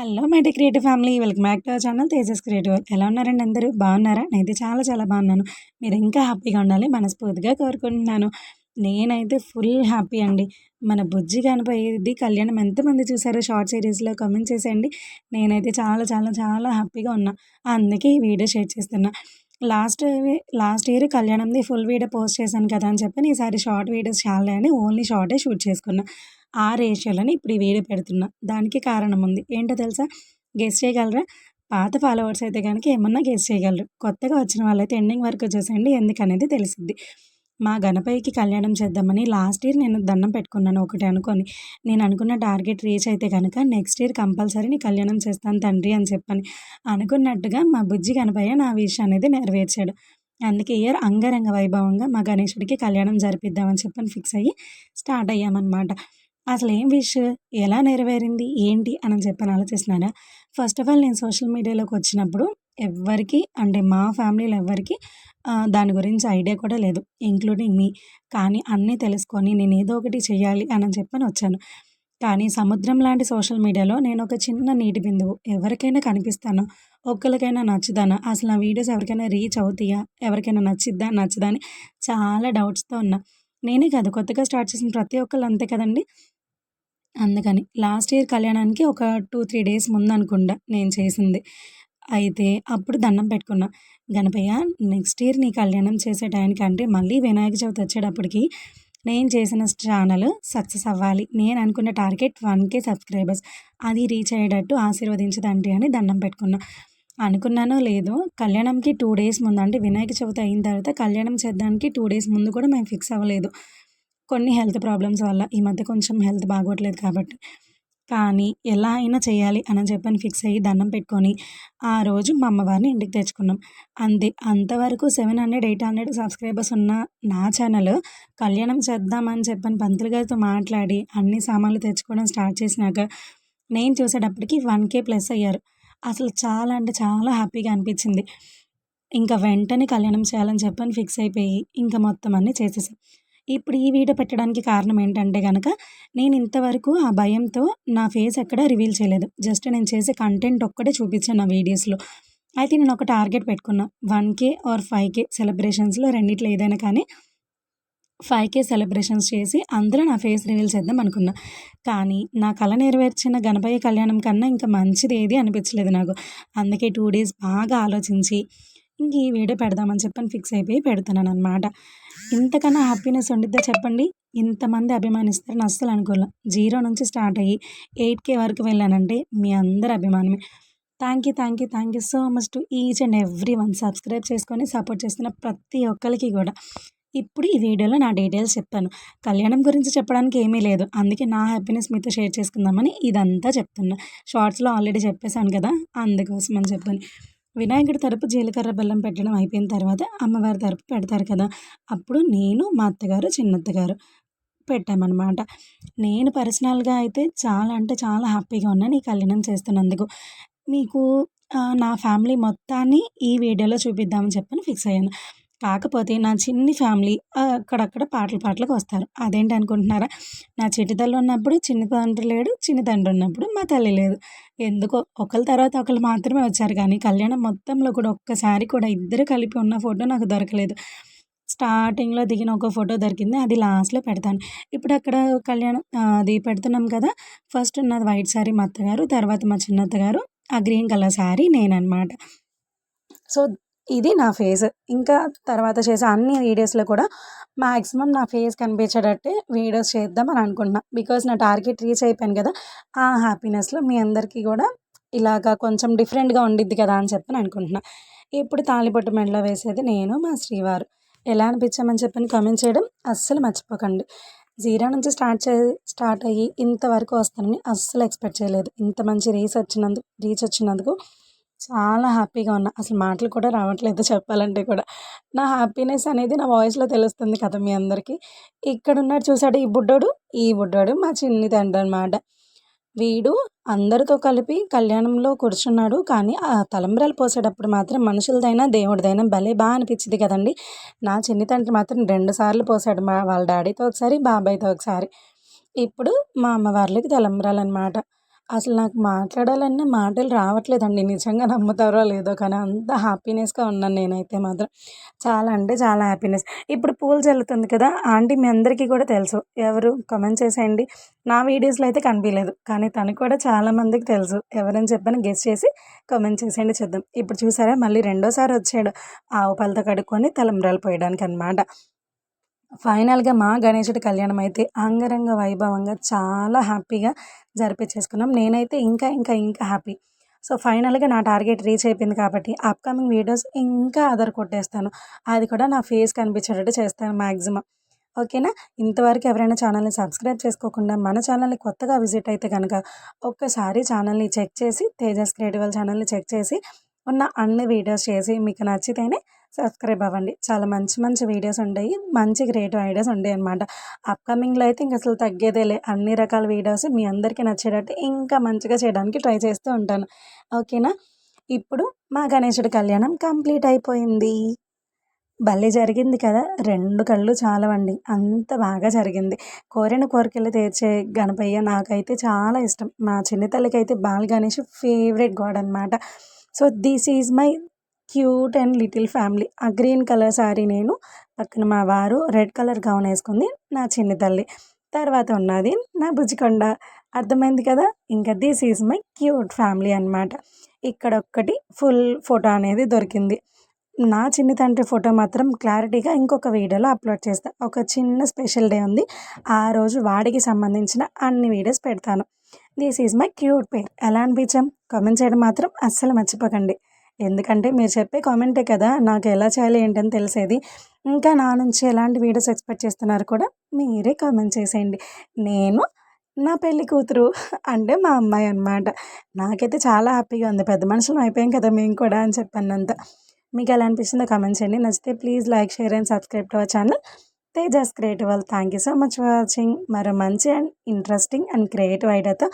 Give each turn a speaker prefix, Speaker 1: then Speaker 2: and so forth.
Speaker 1: Hello my dear creative family welcome back to our channel Tejas creative. ఎలా ఉన్నారండి అందరూ? బాగున్నారా? నేనైతే చాలా చాలా బాగున్నాను. మీరు ఇంకా హ్యాపీగా ఉండాలి మనస్ఫూర్తిగా కోరుకుంటున్నాను. నేనైతే ఫుల్ హ్యాపీ అండి. మన బుజ్జి కనిపోయేది కళ్యాణం ఎంతమంది చూసారో షార్ట్ సిరీస్లో కమెంట్ చేసేయండి. నేనైతే చాలా చాలా చాలా హ్యాపీగా ఉన్నా. అందుకే ఈ వీడియో షేర్ చేస్తున్నా. లాస్ట్ లాస్ట్ ఇయర్ కళ్యాణంది ఫుల్ వీడియో పోస్ట్ చేశాను కదా అని చెప్పి ఈసారి షార్ట్ వీడియోస్ చాలా అని ఓన్లీ షార్టే షూట్ చేసుకున్నా. ఆ రేషియోలని ఇప్పుడు ఈ వీడియో పెడుతున్నా. దానికి కారణం ఉంది ఏంటో తెలుసా? గెస్ చేయగలరా? పాత ఫాలోవర్స్ అయితే కనుక ఏమన్నా గెస్ చేయగలరు. కొత్తగా వచ్చిన వాళ్ళైతే ఎండింగ్ వరకు చూసేయండి. ఎందుకనేది తెలిసిద్ది. మా గణపతికి కళ్యాణం చేద్దామని లాస్ట్ ఇయర్ నేను దండం పెట్టుకున్నాను ఒకటి అనుకొని. నేను అనుకున్న టార్గెట్ రీచ్ అయితే కనుక నెక్స్ట్ ఇయర్ కంపల్సరీ నీ కళ్యాణం చేస్తాను తండ్రి అని చెప్పని. అనుకున్నట్టుగా మా బుజ్జి గణపయ్య నా విషయం అనేది నెరవేర్చాడు. అందుకే ఇయర్ అంగరంగ వైభవంగా మా గణేశుడికి కళ్యాణం జరిపిద్దామని చెప్పని ఫిక్స్ అయ్యి స్టార్ట్ అయ్యామన్నమాట. అసలు ఏం విష్? ఎలా నెరవేరింది? ఏంటి? అని చెప్పని ఆలోచిస్తున్నారా ఫస్ట్ ఆఫ్ ఆల్ నేను సోషల్ మీడియాలోకి వచ్చినప్పుడు ఎవ్వరికి అంటే మా ఫ్యామిలీలో ఎవ్వరికి దాని గురించి ఐడియా కూడా లేదు ఇంక్లూడింగ్ మీ. కానీ అన్నీ తెలుసుకొని నేను ఏదో ఒకటి చేయాలి అని చెప్పని వచ్చాను. కానీ సముద్రం లాంటి సోషల్ మీడియాలో నేను ఒక చిన్న నీటి బిందువు ఎవరికైనా కనిపిస్తాను ఒక్కరికైనా నచ్చుదానా అసలు నా వీడియోస్ ఎవరికైనా రీచ్ అవుతాయా? ఎవరికైనా నచ్చిద్దా? నచ్చదా? అని చాలా డౌట్స్తో ఉన్నా. నేనే కాదు కొత్తగా స్టార్ట్ చేసిన ప్రతి ఒక్కళ్ళు అంతే కదండి. అందుకని లాస్ట్ ఇయర్ కళ్యాణానికి ఒక టూ త్రీ డేస్ ముందు అనుకుంటా నేను చేసింది. అయితే అప్పుడు దండం పెట్టుకున్నా గణపయ్య నెక్స్ట్ ఇయర్ నీ కళ్యాణం చేసే టైంకి అంటే మళ్ళీ వినాయక చవితి వచ్చేటప్పటికి నేను చేసిన ఛానల్ సక్సెస్ అవ్వాలి. నేను అనుకున్న టార్గెట్ వన్ కే సబ్స్క్రైబర్స్. అది రీచ్ అయ్యేటట్టు ఆశీర్వదించదండి అని దండం పెట్టుకున్నా. అనుకున్నానో లేదో కళ్యాణంకి టూ డేస్ ముందు అంటే వినాయక చవితి అయిన తర్వాత కళ్యాణం చేద్దానికి టూ డేస్ ముందు కూడా మేము ఫిక్స్ అవ్వలేదు. కొన్ని హెల్త్ ప్రాబ్లమ్స్ వల్ల ఈ మధ్య కొంచెం హెల్త్ బాగోట్లేదు కాబట్టి. కానీ ఎలా అయినా చేయాలి అని చెప్పని ఫిక్స్ అయ్యి దండం పెట్టుకొని ఆ రోజు మా అమ్మవారిని ఇంటికి తెచ్చుకున్నాం. అంతే అంతవరకు seven hundred eight hundred subscribers ఉన్న నా ఛానల్ కళ్యాణం చేద్దామని చెప్పని పంతులు గారితో మాట్లాడి అన్ని సామాన్లు తెచ్చుకోవడం స్టార్ట్ చేసినాక నేను చూసేటప్పటికి వన్ కే ప్లస్ అయ్యారు. అసలు చాలా అంటే చాలా హ్యాపీగా అనిపించింది. ఇంకా వెంటనే కళ్యాణం చేయాలని చెప్పని ఫిక్స్ అయిపోయి ఇంకా మొత్తం అన్నీ చేసేసాం. ఇప్పుడు ఈ వీడియో పెట్టడానికి కారణం ఏంటంటే కనుక నేను ఇంతవరకు ఆ భయంతో నా ఫేస్ ఎక్కడ రివీల్ చేయలేదు. జస్ట్ నేను చేసే కంటెంట్ ఒక్కటే చూపించాను నా వీడియోస్లో. అయితే నేను ఒక టార్గెట్ పెట్టుకున్నా. One K or five K సెలబ్రేషన్స్లో రెండిట్లో ఏదైనా కానీ ఫైవ్ కే సెలబ్రేషన్స్ చేసి అందులో నా ఫేస్ రివీల్ చేద్దాం అనుకున్నా. కానీ నా కళ నెరవేర్చిన గణపయ్య కళ్యాణం కన్నా ఇంకా మంచిది ఏది అనిపించలేదు నాకు. అందుకే టూ డేస్ బాగా ఆలోచించి ఇంక ఈ వీడియో పెడదామని చెప్పని ఫిక్స్ అయిపోయి పెడుతున్నాను అనమాట ఇంతకన్నా హ్యాపీనెస్ ఉండిద్దా చెప్పండి? ఇంతమంది అభిమానిస్తారని అస్సలు అనుకోలే జీరో నుంచి స్టార్ట్ అయ్యి ఎయిట్ కే వరకు వెళ్ళానంటే మీ అందరి అభిమానమే. Thank you thank you thank you so much to each and every one. Subscribe చేసుకొని సపోర్ట్ చేస్తున్న ప్రతి ఒక్కరికి కూడా. ఇప్పుడు ఈ వీడియోలో నా డీటెయిల్స్ చెప్తాను. కళ్యాణం గురించి చెప్పడానికి ఏమీ లేదు. అందుకే నా హ్యాపీనెస్ మీతో షేర్ చేసుకుందామని ఇదంతా చెప్తున్నా. షార్ట్స్లో ఆల్రెడీ చెప్పేశాను కదా అందుకోసం అని చెప్పని. వినాయకుడి తరపు జీలకర్ర బెల్లం పెట్టడం అయిపోయిన తర్వాత అమ్మవారి తరపు పెడతారు కదా అప్పుడు నేను మా అత్తగారు చిన్నత్తగారు పెట్టామన్నమాట. నేను పర్సనల్గా అయితే చాలా అంటే చాలా హ్యాపీగా ఉన్నాను ఈ కళ్యాణం చేస్తున్నందుకు. మీకు నా ఫ్యామిలీ మొత్తాన్ని ఈ వీడియోలో చూపిద్దామని చెప్పని ఫిక్స్ అయ్యాను. కాకపోతే నా చిన్ని ఫ్యామిలీ అక్కడక్కడ పాటలు పాటలకు వస్తారు. అదేంటి అనుకుంటున్నారా? నా చిట్టి తల్లి ఉన్నప్పుడు చిన్న తండ్రి లేడు చిన్న తండ్రి ఉన్నప్పుడు మా తల్లి లేదు. ఎందుకో ఒకరి తర్వాత ఒకరు మాత్రమే వచ్చారు కానీ కళ్యాణం మొత్తంలో కూడా ఒక్కసారి కూడా ఇద్దరు కలిపి ఉన్న ఫోటో నాకు దొరకలేదు. స్టార్టింగ్లో దిగిన ఒక ఫోటో దొరికింది అది లాస్ట్లో పెడతాను. ఇప్పుడు అక్కడ కళ్యాణం అది పెడుతున్నాం కదా ఫస్ట్ ఉన్నది వైట్ శారీ మా అత్తగారు తర్వాత మా చిన్నత్తగారు ఆ గ్రీన్ కలర్ శారీ అనమాట సో ఇది నా ఫేస్. ఇంకా తర్వాత చేసే అన్ని వీడియోస్లో కూడా మ్యాక్సిమం నా ఫేస్ కనిపించేటట్టే వీడియోస్ చేద్దామని అనుకుంటున్నా. బికాస్ నా టార్గెట్ రీచ్ అయిపోయాను కదా ఆ హ్యాపీనెస్లో మీ అందరికీ కూడా ఇలాగా కొంచెం డిఫరెంట్గా ఉండిద్ది కదా అని చెప్పని అనుకుంటున్నా. ఇప్పుడు తాళిబొట్టు మెడలో వేసేది నేను మా శ్రీవారు. ఎలా అనిపించామని చెప్పని కామెంట్ చేయడం అస్సలు మర్చిపోకండి. జీరో నుంచి స్టార్ట్ చే స్టార్ట్ అయ్యి ఇంతవరకు వస్తానని అస్సలు ఎక్స్పెక్ట్ చేయలేదు. ఇంత మంచి రీచ్ వచ్చినందుకు రీచ్ వచ్చినందుకు చాలా హ్యాపీగా ఉన్నా. అసలు మాటలు కూడా రావట్లేదు చెప్పాలంటే కూడా. నా హ్యాపీనెస్ అనేది నా వాయిస్లో తెలుస్తుంది కదా మీ అందరికీ. ఇక్కడ ఉన్నాడు చూసాడు ఈ బుడ్డోడు? ఈ బుడ్డోడు మా చిన్ని తండ్రి అనమాట వీడు అందరితో కలిపి కళ్యాణంలో కూర్చున్నాడు. కానీ ఆ తలంబ్రాలు పోసేటప్పుడు మాత్రం మనుషులదైనా దేవుడిదైనా భలే బాగా అనిపించింది కదండి. నా చిన్ని తండ్రి మాత్రం రెండు సార్లు పోసాడు మా వాళ్ళ డాడీతో ఒకసారి బాబాయ్తో ఒకసారి. ఇప్పుడు మా అమ్మవార్లకి తలంబ్రాలు అనమాట అసలు నాకు మాట్లాడాలన్నా మాటలు రావట్లేదండి. నిజంగా నమ్ముతారో లేదో కానీ అంత హ్యాపీనెస్‌గా ఉన్నాను నేనైతే మాత్రం. చాలా అంటే చాలా హ్యాపీనెస్. ఇప్పుడు పూలు చల్లుతుంది కదా! ఆంటీ మీ అందరికీ కూడా తెలుసు. ఎవరు? కామెంట్ చేసేయండి. నా వీడియోస్‌లో అయితే కనిపించలేదు కానీ తను కూడా చాలా మందికి తెలుసు. ఎవరని చెప్పని గెస్ట్ చేసి కామెంట్ చేసేయండి చూద్దాం. ఇప్పుడు చూసారా మళ్ళీ రెండోసారి వచ్చాడు. ఆవు పాలతో కడుక్కొని తలంబ్రాలు పోయడానికనమాట. ఫైనల్‌గా మా గణేశుడి కళ్యాణం అయితే అంగరంగ వైభవంగా చాలా హ్యాపీగా జరిపించేసుకున్నాం. నేనైతే ఇంకా, ఇంకా, ఇంకా హ్యాపీ. సో, ఫైనల్‌గా నా టార్గెట్ రీచ్ అయిపోయింది కాబట్టి అప్‌కమింగ్ వీడియోస్ ఇంకా అదర్ కొట్టేస్తాను. అది కూడా నా ఫేస్ కనిపించేటట్టు చేస్తాను మ్యాక్సిమం ఓకేనా? ఇంతవరకు ఎవరైనా ఛానల్‌ని సబ్స్క్రైబ్ చేసుకోకుండా మన ఛానల్‌ని కొత్తగా విజిట్ అయితే కనుక ఒక్కసారి ఛానల్‌ని చెక్ చేసి తేజస్ క్రియేటివల్ ఛానల్‌ని చెక్ చేసి ఉన్న అన్ని వీడియోస్ చేసి మీకు నచ్చితేనే సబ్స్క్రైబ్ అవ్వండి. చాలా మంచి మంచి వీడియోస్ ఉంటాయి. మంచి క్రియేటివ్ ఐడియాస్ ఉంటాయన్నమాట. అప్‌కమింగ్‌లో అయితే ఇంక అసలు తగ్గేదేలే. అన్ని రకాల వీడియోస్ మీ అందరికీ నచ్చేటట్టు ఇంకా మంచిగా చేయడానికి ట్రై చేస్తూ ఉంటాను. ఓకేనా? ఇప్పుడు మా గణేశుడి కళ్యాణం కంప్లీట్ అయిపోయింది. భలే జరిగింది కదా! రెండు కళ్ళు చాలవండి. అంత బాగా జరిగింది. కోరిన కోరికలు తీర్చే గణపయ్య నాకైతే చాలా ఇష్టం. మా చిన్ని అయితే బాల గణేష్ ఫేవరెట్ గాడ్ అనమాట. So, this is my cute and little family. ఆ గ్రీన్ కలర్ శారీ నేను, పక్కన మా వారు రెడ్ కలర్ గౌన్ వేసుకుంది నా చిన్న తల్లి. తర్వాత ఉన్నది నా బుజ్జికొండ. అర్థమైంది కదా! ఇంకా this is my cute family అనమాట. ఇక్కడొక్కటి ఫుల్ ఫోటో అనేది దొరికింది. నా చిన్న తండ్రి ఫోటో మాత్రం క్లారిటీగా ఇంకొక వీడియోలో అప్లోడ్ చేస్తా. ఒక చిన్న స్పెషల్ డే ఉంది. ఆ రోజు వాడికి సంబంధించిన అన్ని వీడియోస్ పెడతాను. This is my cute pair. ఎలా అనిపించాం? కామెంట్ చేయడం మాత్రం అస్సలు మర్చిపోకండి. ఎందుకంటే మీరు చెప్పే కామెంటే కదా నాకు ఎలా చేయాలి ఏంటని తెలిసేది. ఇంకా నా నుంచి ఎలాంటి వీడియోస్ ఎక్స్‌పెక్ట్ చేస్తున్నారు కూడా మీరే కామెంట్ చేసేయండి. నేను నా పెళ్ళి కూతురు అంటే మా అమ్మాయి అనమాట. నాకైతే చాలా హ్యాపీగా ఉంది. పెద్ద మనుషులు అయిపోయాం కదా మేము కూడా అని చెప్పానంత. మీకు ఎలా అనిపిస్తుందో కామెంట్ చేయండి. నచ్చితే please like, share and subscribe to our channel Tejas క్రియేటివల్. Thank you so much for watching. మరో మంచి అండ్ ఇంట్రెస్టింగ్ అండ్ క్రియేటివ్ ఐడియాతో